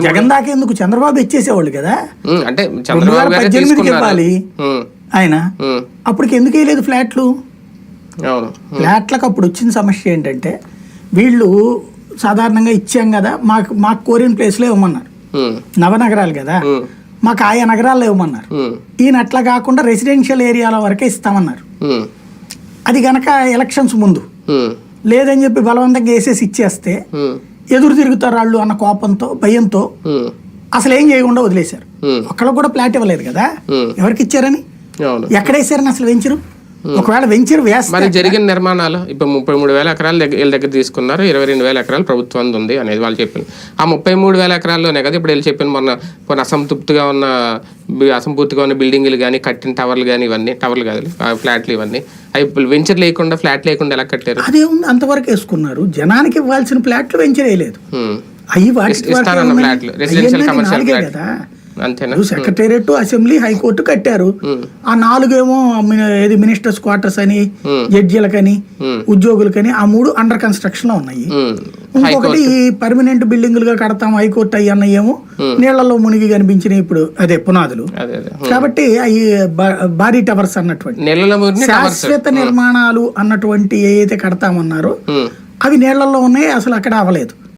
జగన్ దాకా ఎందుకు? చంద్రబాబు ఇచ్చేసేవాళ్ళు కదా. అంటే చంద్రబాబు పద్దెనిమిదికి ఇవ్వాలి. ఆయన. అప్పటికి ఎందుకు వేయలేదు ఫ్లాట్లు? ఫ్లాట్లకు అప్పుడు వచ్చిన సమస్య ఏంటంటే వీళ్ళు సాధారణంగా ఇచ్చాం కదా మాకు మాకు కోరిన ప్లేస్లో ఇవ్వమన్నారు. నవనగరాలు కదా. మాకు ఆయా నగరాల్లో ఇవ్వమన్నారు. ఈయన అట్లా కాకుండా రెసిడెన్షియల్ ఏరియాల వరకే ఇస్తామన్నారు. అది గనక ఎలక్షన్స్ ముందు. లేదని చెప్పి బలవంతంగా వేసేసి ఇచ్చేస్తే ఎదురు తిరుగుతారు వాళ్ళు అన్న కోపంతో భయంతో అసలు ఏం చేయకుండా వదిలేశారు. ఒక్కళ్ళకు కూడా ఫ్లాట్ ఇవ్వలేదు కదా? ఎవరికి ఇచ్చారని? అవును. ఎక్కడేసారని అసలు వెంచరు? ఒకవేళ వెంచరు మరి జరిగిన నిర్మాణాలు ఇప్పుడు ముప్పై మూడు వేల ఎకరాలు దగ్గర వీళ్ళ దగ్గర తీసుకున్నారు ఇరవై రెండు వేల ఎకరాలు ప్రభుత్వం ఉంది అనేది వాళ్ళు చెప్పింది ఆ ముప్పై మూడు వేల ఎకరాల్లోనే కదా ఇప్పుడు వీళ్ళు చెప్పిన మొన్న కొన్ని అసంతృప్తిగా ఉన్న అసంపూర్తిగా ఉన్న బిల్డింగ్లు కానీ కట్టిన టవర్లు కానీ ఇవన్నీ టవర్లు కాదు ఫ్లాట్లు ఇవన్నీ. అవి వెంచర్ లేకుండా ఫ్లాట్ లేకుండా ఎలా కట్టారు? అదే ఉంది అంతవరకు వేసుకున్నారు. జనానికి ఇవ్వాల్సిన ఫ్లాట్లు వెంచర్ వేయలేదు. అవి ఫ్లాట్లు రెసిడెన్షియల్ కమర్షియల్ ఫ్లాట్ కదా. అంతేనా? సెక్రటేరియట్ అసెంబ్లీ హైకోర్టు కట్టారు. ఆ నాలుగేమో ఏది మినిస్టర్స్ క్వార్టర్స్ అని జడ్జీలకని ఉద్యోగులకని ఆ మూడు అండర్ కన్స్ట్రక్షన్లో ఉన్నాయి. ఇంకొకటి పర్మనెంట్ బిల్డింగులుగా కడతాం హైకోర్టు అయ్యి అన్నయేమో నీళ్ళలో మునిగి కనిపించినాయి ఇప్పుడు అదే పునాదులు. అదే కాబట్టి అవి భారీ టవర్స్ అన్నటువంటి. శాశ్వత నిర్మాణాలు అన్నటువంటి ఏవైతే కడతామన్నారో. అవి నీళ్ళలో ఉన్నాయి అసలు అక్కడ అవ్వలేదు.